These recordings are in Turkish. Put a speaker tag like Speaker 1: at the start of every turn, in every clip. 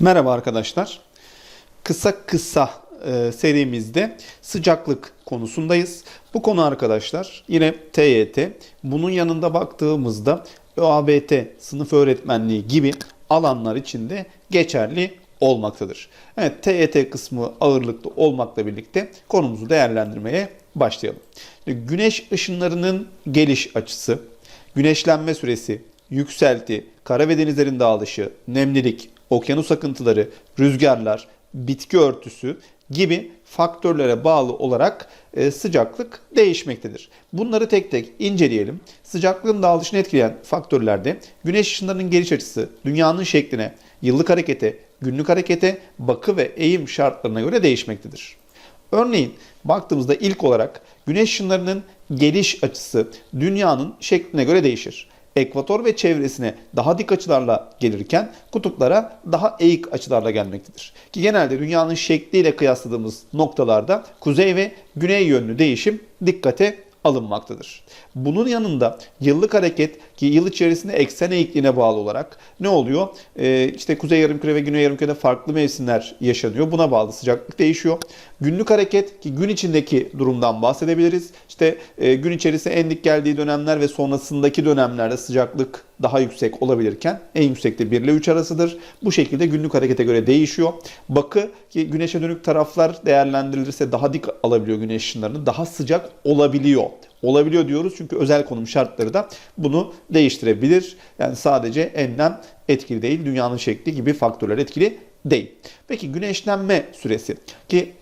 Speaker 1: Merhaba arkadaşlar. Kısa kısa e, serimizde sıcaklık konusundayız. Bu konu arkadaşlar yine TYT. Bunun yanında baktığımızda ÖABT, sınıf öğretmenliği gibi alanlar içinde geçerli olmaktadır. Evet TYT kısmı ağırlıklı olmakla birlikte konumuzu değerlendirmeye başlayalım. Güneş ışınlarının geliş açısı, güneşlenme süresi, yükselti, kara ve denizlerin dağılışı, nemlilik, okyanus akıntıları, rüzgarlar, bitki örtüsü gibi faktörlere bağlı olarak e, sıcaklık değişmektedir. Bunları tek tek inceleyelim. Sıcaklığın dağılışını etkileyen faktörlerde güneş ışınlarının geliş açısı, dünyanın şekline, yıllık harekete, günlük harekete, bakı ve eğim şartlarına göre değişmektedir. Örneğin baktığımızda ilk olarak güneş ışınlarının geliş açısı dünyanın şekline göre değişir. Ekvator ve çevresine daha dik açılarla gelirken kutuplara daha eğik açılarla gelmektedir. Ki genelde dünyanın şekliyle kıyasladığımız noktalarda kuzey ve güney yönlü değişim dikkate alınmaktadır. Bunun yanında yıllık hareket ki yıl içerisinde eksen eğikliğine bağlı olarak ne oluyor? Ee, işte kuzey yarımküre ve güney yarımkürede farklı mevsimler yaşanıyor. Buna bağlı sıcaklık değişiyor. Günlük hareket ki gün içindeki durumdan bahsedebiliriz. İşte e, gün içerisinde en dik geldiği dönemler ve sonrasındaki dönemlerde sıcaklık daha yüksek olabilirken en yüksekte 1 ile 3 arasıdır. Bu şekilde günlük harekete göre değişiyor. Bakı ki güneşe dönük taraflar değerlendirilirse daha dik alabiliyor güneş ışınlarını. Daha sıcak olabiliyor. Olabiliyor diyoruz çünkü özel konum şartları da bunu değiştirebilir. Yani sadece enlem etkili değil, dünyanın şekli gibi faktörler etkili değil. Peki güneşlenme süresi ki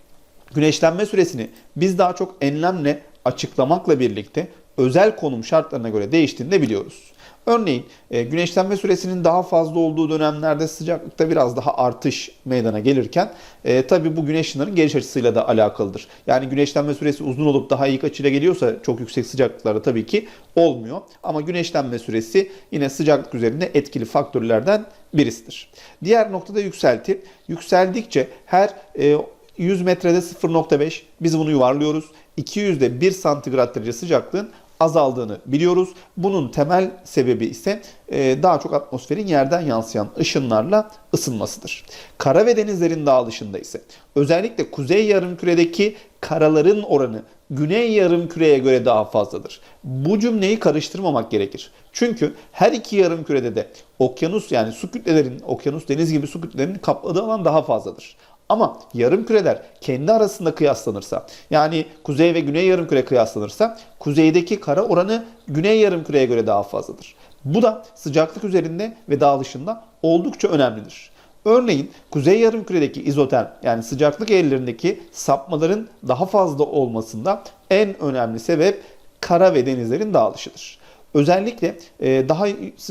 Speaker 1: güneşlenme süresini biz daha çok enlemle açıklamakla birlikte özel konum şartlarına göre değiştiğini de biliyoruz. Örneğin e, güneşlenme süresinin daha fazla olduğu dönemlerde sıcaklıkta biraz daha artış meydana gelirken e, tabi bu güneş ışınlarının geliş açısıyla da alakalıdır. Yani güneşlenme süresi uzun olup daha iyi açıyla geliyorsa çok yüksek sıcaklıklarda tabii ki olmuyor. Ama güneşlenme süresi yine sıcaklık üzerinde etkili faktörlerden birisidir. Diğer noktada yükselti. Yükseldikçe her e, 100 metrede 0.5 biz bunu yuvarlıyoruz. 200'de 1 santigrat derece sıcaklığın azaldığını biliyoruz. Bunun temel sebebi ise e, daha çok atmosferin yerden yansıyan ışınlarla ısınmasıdır. Kara ve denizlerin dağılışında ise özellikle kuzey yarımküredeki karaların oranı güney yarımküreye göre daha fazladır. Bu cümleyi karıştırmamak gerekir. Çünkü her iki yarımkürede de okyanus yani su kütlelerin, okyanus deniz gibi su kütlelerinin kapladığı alan daha fazladır. Ama yarım küreler kendi arasında kıyaslanırsa yani kuzey ve güney yarım küre kıyaslanırsa kuzeydeki kara oranı güney yarım küreye göre daha fazladır. Bu da sıcaklık üzerinde ve dağılışında oldukça önemlidir. Örneğin kuzey yarım küredeki izoterm yani sıcaklık eğrilerindeki sapmaların daha fazla olmasında en önemli sebep kara ve denizlerin dağılışıdır. Özellikle e, daha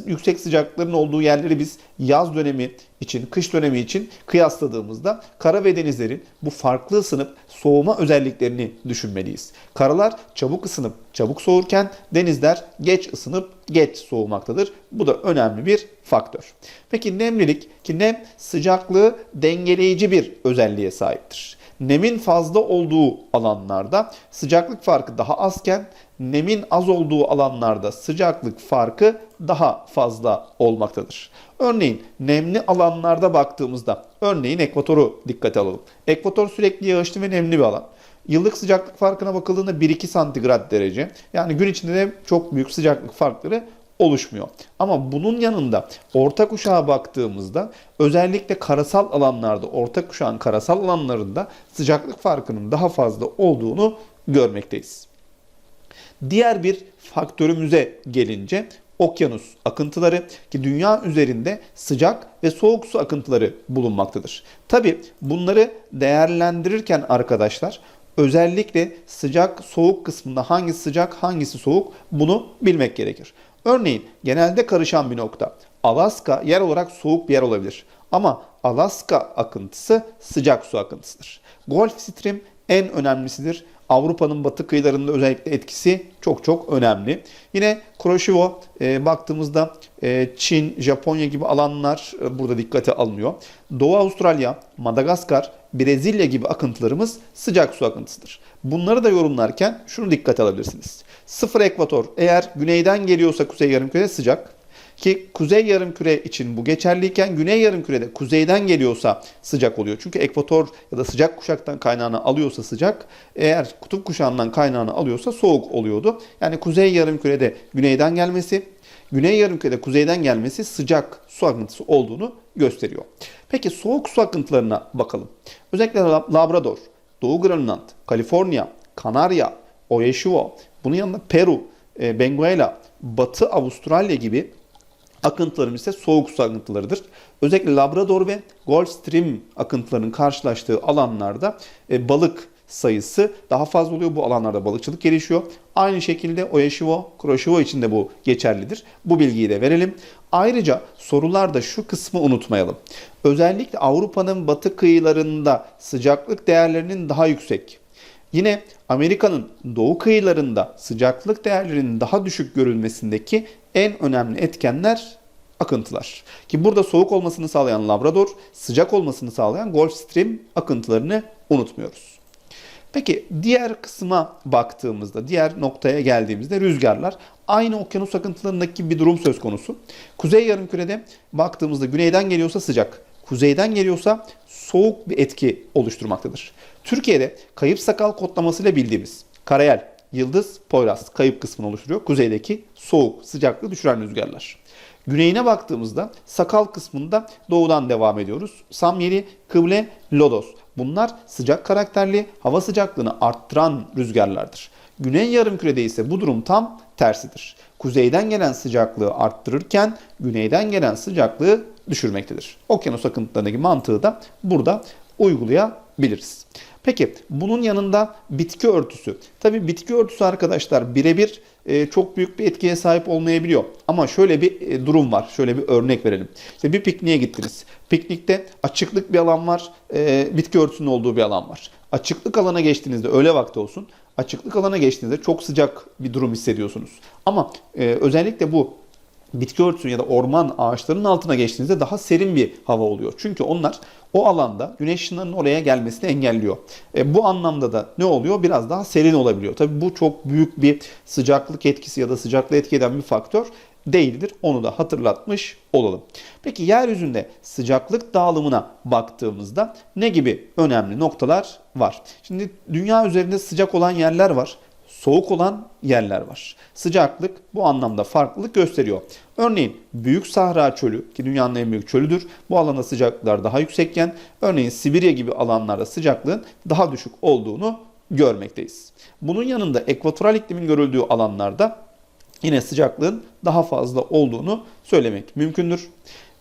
Speaker 1: yüksek sıcaklıkların olduğu yerleri biz yaz dönemi için, kış dönemi için kıyasladığımızda kara ve denizlerin bu farklı ısınıp soğuma özelliklerini düşünmeliyiz. Karalar çabuk ısınıp çabuk soğurken denizler geç ısınıp geç soğumaktadır. Bu da önemli bir faktör. Peki nemlilik ki nem sıcaklığı dengeleyici bir özelliğe sahiptir. Nemin fazla olduğu alanlarda sıcaklık farkı daha azken nemin az olduğu alanlarda sıcaklık farkı daha fazla olmaktadır. Örneğin nemli alanlarda baktığımızda örneğin ekvatoru dikkate alalım. Ekvator sürekli yağışlı ve nemli bir alan. Yıllık sıcaklık farkına bakıldığında 1-2 santigrat derece. Yani gün içinde de çok büyük sıcaklık farkları oluşmuyor. Ama bunun yanında orta kuşağa baktığımızda özellikle karasal alanlarda, orta kuşağın karasal alanlarında sıcaklık farkının daha fazla olduğunu görmekteyiz. Diğer bir faktörümüze gelince okyanus akıntıları ki dünya üzerinde sıcak ve soğuk su akıntıları bulunmaktadır. Tabi bunları değerlendirirken arkadaşlar özellikle sıcak soğuk kısmında hangisi sıcak hangisi soğuk bunu bilmek gerekir. Örneğin genelde karışan bir nokta. Alaska yer olarak soğuk bir yer olabilir. Ama Alaska akıntısı sıcak su akıntısıdır. Gulf Stream en önemlisidir. Avrupa'nın batı kıyılarında özellikle etkisi çok çok önemli. Yine Kuroshio e, baktığımızda e, Çin, Japonya gibi alanlar e, burada dikkate alınıyor. Doğu Avustralya, Madagaskar, Brezilya gibi akıntılarımız sıcak su akıntısıdır. Bunları da yorumlarken şunu dikkate alabilirsiniz. Sıfır ekvator eğer güneyden geliyorsa kuzey yarımkürede sıcak. Ki kuzey yarımküre için bu geçerliyken güney yarımkürede kuzeyden geliyorsa sıcak oluyor. Çünkü ekvator ya da sıcak kuşaktan kaynağını alıyorsa sıcak, eğer kutup kuşağından kaynağını alıyorsa soğuk oluyordu. Yani kuzey yarımkürede güneyden gelmesi, güney yarımkürede kuzeyden gelmesi sıcak su akıntısı olduğunu gösteriyor. Peki soğuk su akıntılarına bakalım. Özellikle Labrador, Doğu Grönland, Kaliforniya, Kanarya, Oeshua, bunun yanında Peru, e, Benguela, Batı Avustralya gibi akıntılarımız ise soğuk su akıntılarıdır. Özellikle Labrador ve Gulf Stream akıntılarının karşılaştığı alanlarda e, balık sayısı daha fazla oluyor. Bu alanlarda balıkçılık gelişiyor. Aynı şekilde Oeshivo, Kuroshivo için de bu geçerlidir. Bu bilgiyi de verelim. Ayrıca sorularda şu kısmı unutmayalım. Özellikle Avrupa'nın batı kıyılarında sıcaklık değerlerinin daha yüksek. Yine Amerika'nın doğu kıyılarında sıcaklık değerlerinin daha düşük görülmesindeki en önemli etkenler akıntılar. Ki burada soğuk olmasını sağlayan Labrador, sıcak olmasını sağlayan Gulf Stream akıntılarını unutmuyoruz. Peki diğer kısma baktığımızda, diğer noktaya geldiğimizde rüzgarlar aynı okyanus akıntılarındaki bir durum söz konusu. Kuzey yarımkürede baktığımızda güneyden geliyorsa sıcak, kuzeyden geliyorsa soğuk bir etki oluşturmaktadır. Türkiye'de kayıp sakal kodlamasıyla bildiğimiz karayel, yıldız, poyraz kayıp kısmını oluşturuyor. Kuzeydeki soğuk, sıcaklığı düşüren rüzgarlar. Güneyine baktığımızda sakal kısmında doğudan devam ediyoruz. Samyeli, kıble, lodos. Bunlar sıcak karakterli, hava sıcaklığını arttıran rüzgarlardır. Güney yarımkürede ise bu durum tam tersidir. Kuzeyden gelen sıcaklığı arttırırken güneyden gelen sıcaklığı düşürmektedir. Okyanus akıntılarındaki mantığı da burada uygulayabiliriz. Peki bunun yanında bitki örtüsü. Tabii bitki örtüsü arkadaşlar birebir e, çok büyük bir etkiye sahip olmayabiliyor. Ama şöyle bir e, durum var. Şöyle bir örnek verelim. İşte bir pikniğe gittiniz. Piknikte açıklık bir alan var. E, bitki örtüsünün olduğu bir alan var. Açıklık alana geçtiğinizde öğle vakti olsun. Açıklık alana geçtiğinizde çok sıcak bir durum hissediyorsunuz. Ama özellikle bu bitki örtüsünün ya da orman ağaçlarının altına geçtiğinizde daha serin bir hava oluyor. Çünkü onlar o alanda güneş ışınlarının oraya gelmesini engelliyor. E, bu anlamda da ne oluyor? Biraz daha serin olabiliyor. Tabii bu çok büyük bir sıcaklık etkisi ya da sıcaklığı etki eden bir faktör değildir. Onu da hatırlatmış olalım. Peki yeryüzünde sıcaklık dağılımına baktığımızda ne gibi önemli noktalar var? Şimdi dünya üzerinde sıcak olan yerler var soğuk olan yerler var. Sıcaklık bu anlamda farklılık gösteriyor. Örneğin Büyük Sahra Çölü ki dünyanın en büyük çölüdür. Bu alanda sıcaklıklar daha yüksekken örneğin Sibirya gibi alanlarda sıcaklığın daha düşük olduğunu görmekteyiz. Bunun yanında ekvatoral iklimin görüldüğü alanlarda yine sıcaklığın daha fazla olduğunu söylemek mümkündür.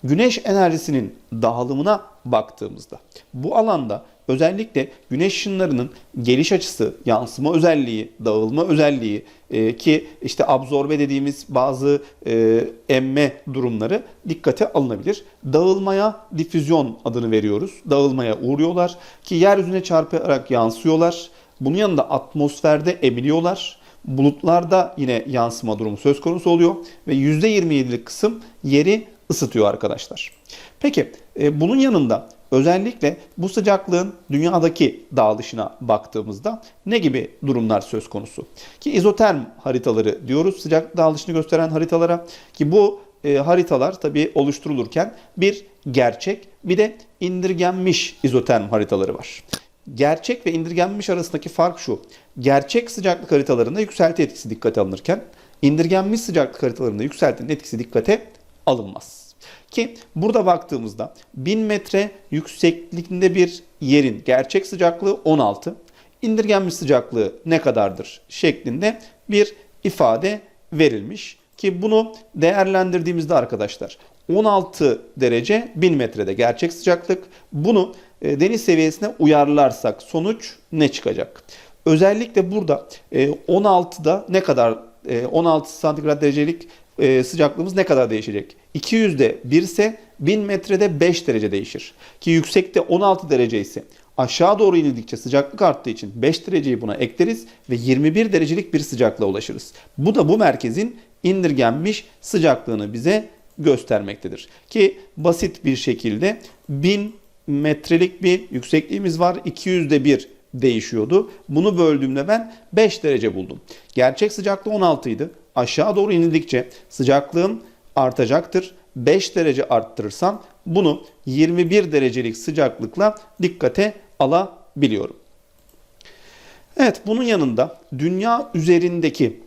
Speaker 1: Güneş enerjisinin dağılımına baktığımızda bu alanda özellikle güneş ışınlarının geliş açısı, yansıma özelliği, dağılma özelliği e, ki işte absorbe dediğimiz bazı e, emme durumları dikkate alınabilir. Dağılmaya difüzyon adını veriyoruz. Dağılmaya uğruyorlar ki yeryüzüne çarparak yansıyorlar. Bunun yanında atmosferde emiliyorlar. Bulutlarda yine yansıma durumu söz konusu oluyor ve %27'lik kısım yeri ısıtıyor arkadaşlar. Peki e, bunun yanında özellikle bu sıcaklığın dünyadaki dağılışına baktığımızda ne gibi durumlar söz konusu? Ki izoterm haritaları diyoruz sıcak dağılışını gösteren haritalara ki bu e, haritalar tabi oluşturulurken bir gerçek bir de indirgenmiş izoterm haritaları var. Gerçek ve indirgenmiş arasındaki fark şu. Gerçek sıcaklık haritalarında yükselti etkisi dikkate alınırken indirgenmiş sıcaklık haritalarında yükseltinin etkisi dikkate alınmaz. Ki burada baktığımızda 1000 metre yüksekliğinde bir yerin gerçek sıcaklığı 16, indirgenmiş sıcaklığı ne kadardır şeklinde bir ifade verilmiş. Ki bunu değerlendirdiğimizde arkadaşlar 16 derece 1000 metrede gerçek sıcaklık. Bunu deniz seviyesine uyarlarsak sonuç ne çıkacak? Özellikle burada 16'da e, ne kadar 16 e, santigrat derecelik e, sıcaklığımız ne kadar değişecek? 200'de 1 ise 1000 metrede 5 derece değişir. Ki yüksekte 16 derece ise aşağı doğru inildikçe sıcaklık arttığı için 5 dereceyi buna ekleriz ve 21 derecelik bir sıcaklığa ulaşırız. Bu da bu merkezin indirgenmiş sıcaklığını bize göstermektedir. Ki basit bir şekilde 1000 metrelik bir yüksekliğimiz var. 200'de 1 değişiyordu. Bunu böldüğümde ben 5 derece buldum. Gerçek sıcaklığı 16 idi aşağı doğru inildikçe sıcaklığın artacaktır. 5 derece arttırırsam bunu 21 derecelik sıcaklıkla dikkate alabiliyorum. Evet bunun yanında dünya üzerindeki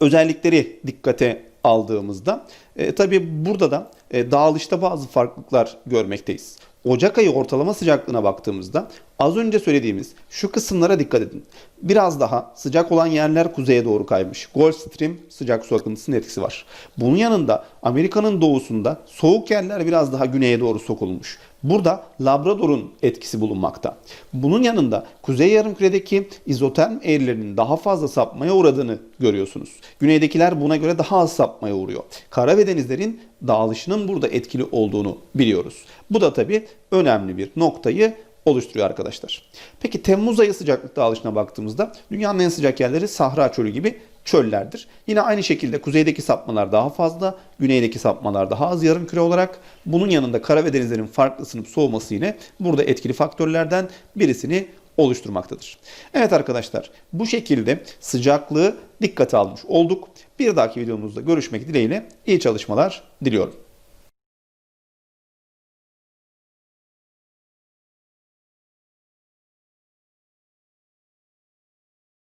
Speaker 1: özellikleri dikkate aldığımızda e, tabii burada da e, dağılışta bazı farklılıklar görmekteyiz. Ocak ayı ortalama sıcaklığına baktığımızda az önce söylediğimiz şu kısımlara dikkat edin. Biraz daha sıcak olan yerler kuzeye doğru kaymış. Gulf Stream sıcak su akıntısının etkisi var. Bunun yanında Amerika'nın doğusunda soğuk yerler biraz daha güneye doğru sokulmuş. Burada Labrador'un etkisi bulunmakta. Bunun yanında Kuzey Yarımküre'deki izoterm eğrilerinin daha fazla sapmaya uğradığını görüyorsunuz. Güneydekiler buna göre daha az sapmaya uğruyor. Kara ve denizlerin dağılışının burada etkili olduğunu biliyoruz. Bu da tabii önemli bir noktayı oluşturuyor arkadaşlar. Peki Temmuz ayı sıcaklık dağılışına baktığımızda dünyanın en sıcak yerleri Sahra Çölü gibi çöllerdir. Yine aynı şekilde kuzeydeki sapmalar daha fazla, güneydeki sapmalar daha az yarım küre olarak. Bunun yanında kara ve denizlerin farklı ısınıp soğuması yine burada etkili faktörlerden birisini oluşturmaktadır. Evet arkadaşlar bu şekilde sıcaklığı dikkate almış olduk. Bir dahaki videomuzda görüşmek dileğiyle iyi çalışmalar diliyorum.